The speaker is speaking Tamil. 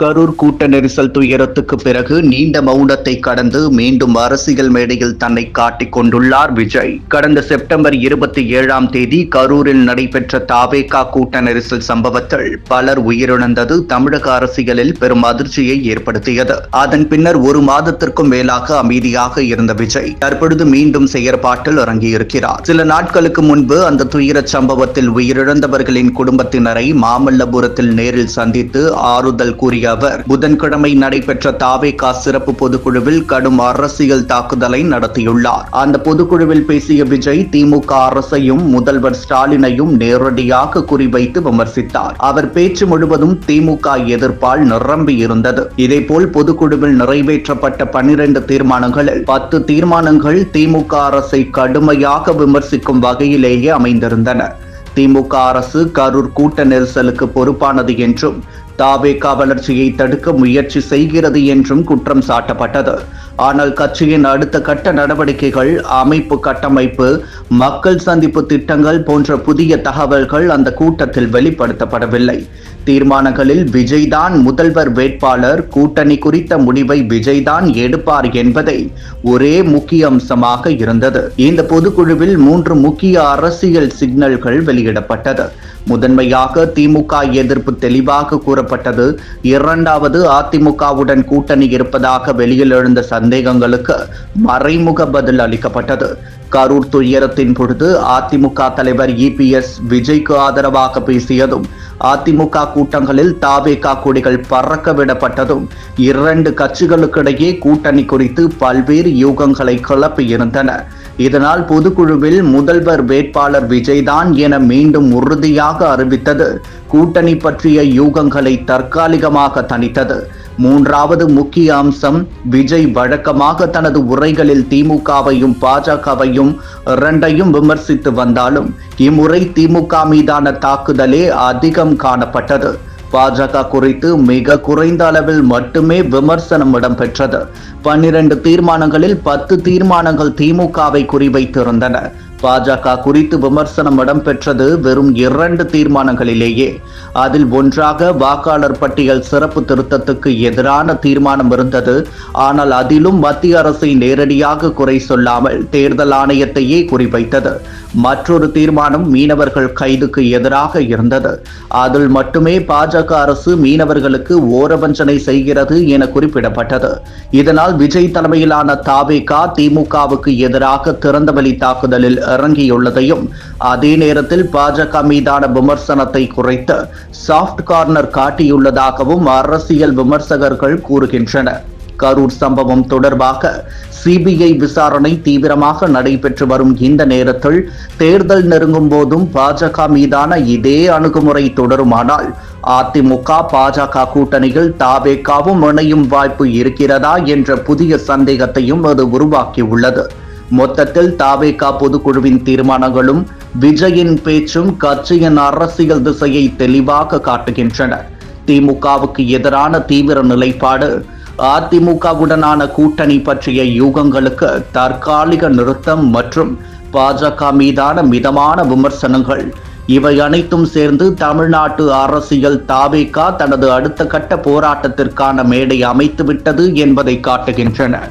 கரூர் கூட்ட நெரிசல் துயரத்துக்கு பிறகு நீண்ட மௌனத்தை கடந்து மீண்டும் அரசியல் மேடையில் தன்னை காட்டிக் கொண்டுள்ளார் விஜய். கடந்த செப்டம்பர் இருபத்தி ஏழாம் தேதி கரூரில் நடைபெற்ற தாவேகா கூட்ட நெரிசல் சம்பவத்தில் பலர் உயிரிழந்தது தமிழக அரசியலில் பெரும் அதிர்ச்சியை ஏற்படுத்தியது. அதன் பின்னர் ஒரு மாதத்திற்கும் மேலாக அமைதியாக இருந்த விஜய் தற்பொழுது மீண்டும் செயற்பாட்டில் இறங்கியிருக்கிறார். சில நாட்களுக்கு முன்பு அந்த துயரச் சம்பவத்தில் உயிரிழந்தவர்களின் குடும்பத்தினரை மாமல்லபுரத்தில் நேரில் சந்தித்து ஆறுதல் கூறிய அவர் புதன்கிழமை நடைபெற்ற தாவேகா சிறப்பு பொதுக்குழுவில் கடும் அரசியல் தாக்குதலை நடத்தியுள்ளார். அந்த பொதுக்குழுவில் பேசிய விஜய் திமுக அரசையும் முதல்வர் ஸ்டாலினையும் நேரடியாக குறிவைத்து விமர்சித்தார். அவர் பேச்சு முழுவதும் திமுக எதிர்ப்பால் நிரம்பி இருந்தது. இதேபோல் பொதுக்குழுவில் நிறைவேற்றப்பட்ட பனிரெண்டு தீர்மானங்களில் பத்து தீர்மானங்கள் திமுக அரசை கடுமையாக விமர்சிக்கும் வகையிலேயே அமைந்திருந்தன. திமுக அரசு கரூர் கூட்ட நெரிசலுக்கு பொறுப்பானது என்றும் தாவேகா வளர்ச்சியை தடுக்க முயற்சி செய்கிறது என்றும் குற்றம் சாட்டப்பட்டது. ஆனால் கட்சியின் அடுத்த கட்ட நடவடிக்கைகள் அமைப்பு கட்டமைப்பு மக்கள் சந்திப்பு திட்டங்கள் போன்ற புதிய தகவல்கள் அந்த கூட்டத்தில் வெளிப்படுத்தப்படவில்லை. தீர்மானங்களில் விஜய்தான் முதல்வர் வேட்பாளர் கூட்டணி குறித்த முடிவை விஜய்தான் எடுப்பார் என்பதை ஒரே முக்கிய அம்சமாக இருந்தது. இந்த பொதுக்குழுவில் மூன்று முக்கிய அரசியல் சிக்னல்கள் வெளியிடப்பட்டது. முதன்மையாக திமுக எதிர்ப்பு தெளிவாக கூறப்பட்டது. இரண்டாவது அதிமுகவுடன் கூட்டணி இருப்பதாக வெளியில் எழுந்த சந்தேகங்களுக்கு மறைமுக பதில் அளிக்கப்பட்டது. கரூர் துயரத்தின் பொழுது அதிமுக தலைவர் இபிஎஸ் விஜய்க்கு ஆதரவாக பேசியதும் அதிமுக கூட்டங்களில் தாவேகா கொடிகள் பறக்க விடப்பட்டதும் இரண்டு கட்சிகளுக்கிடையே கூட்டணி குறித்து பல்வேறு யூகங்களை கிளப்பியிருந்தன இதனால் பொதுக்குழுவில் முதல்வர் வேட்பாளர் விஜய்தான் என மீண்டும் உறுதியாக அறிவித்தது. கூட்டணி பற்றிய யூகங்களை தற்காலிகமாக தணித்தது. மூன்றாவது முக்கிய அம்சம் விஜய் வழக்கமாக தனது உரைகளில் திமுகவையும் பாஜகவையும் இரண்டையும் விமர்சித்து வந்தாலும் இம்முறை திமுக மீதான தாக்குதலே அதிகம் காணப்பட்டது. பாஜக குறித்து மிக குறைந்த அளவில் மட்டுமே விமர்சனம் இடம்பெற்றது. பன்னிரண்டு தீர்மானங்களில் பத்து தீர்மானங்கள் திமுகவை குறிவைத்திருந்தன. பாஜக குறித்து விமர்சனம் இடம்பெற்றது வெறும் இரண்டு தீர்மானங்களிலேயே. அதில் ஒன்றாக வாக்காளர் பட்டியல் சிறப்பு திருத்தத்துக்கு எதிரான தீர்மானம் இருந்தது. ஆனால் அதிலும் மத்திய அரசை நேரடியாக குறை சொல்லாமல் தேர்தல் ஆணையத்தையே குறிவைத்தது. மற்றொரு தீர்மானம் மீனவர்கள் கைதுக்கு எதிராக இருந்தது. அதில் மட்டுமே பாஜக அரசு மீனவர்களுக்கு ஓரவஞ்சனை செய்கிறது என குறிப்பிடப்பட்டது. இதனால் விஜய் தலைமையிலான தாவேகா திமுகவுக்கு எதிராக திறந்தவெளி தாக்குதலில் இறங்கியுள்ளதையும் அதே நேரத்தில் பாஜக மீதான விமர்சனத்தை குறைத்து சாஃப்ட் கார்னர் காட்டியுள்ளதாகவும் அரசியல் விமர்சகர்கள் கூறுகின்றனர். கரூர் சம்பவம் தொடர்பாக சிபிஐ விசாரணை தீவிரமாக நடைபெற்று வரும் இந்த நேரத்தில் தேர்தல் நெருங்கும் போதும் பாஜக மீதான இதே அணுகுமுறை தொடருமானால் அதிமுக பாஜக கூட்டணியில் தாவேக்காவும் இணையும் வாய்ப்பு இருக்கிறதா என்ற புதிய சந்தேகத்தையும் அது உருவாக்கியுள்ளது. மொத்தத்தில் தாவேகா பொதுக்குழுவின் தீர்மானங்களும் விஜயின் பேச்சும் கட்சியின் அரசியல் திசையை தெளிவாக காட்டுகின்றன. திமுகவுக்கு எதிரான தீவிர நிலைப்பாடு அதிமுகவுடனான கூட்டணி பற்றிய யூகங்களுக்கு தற்காலிக நிறுத்தம் மற்றும் பாஜக மீதான மிதமான விமர்சனங்கள் இவை அனைத்தும் சேர்ந்து தமிழ்நாட்டு அரசியல் தாவேகா தனது அடுத்த கட்ட போராட்டத்திற்கான மேடை அமைத்துவிட்டது என்பதை காட்டுகின்றன.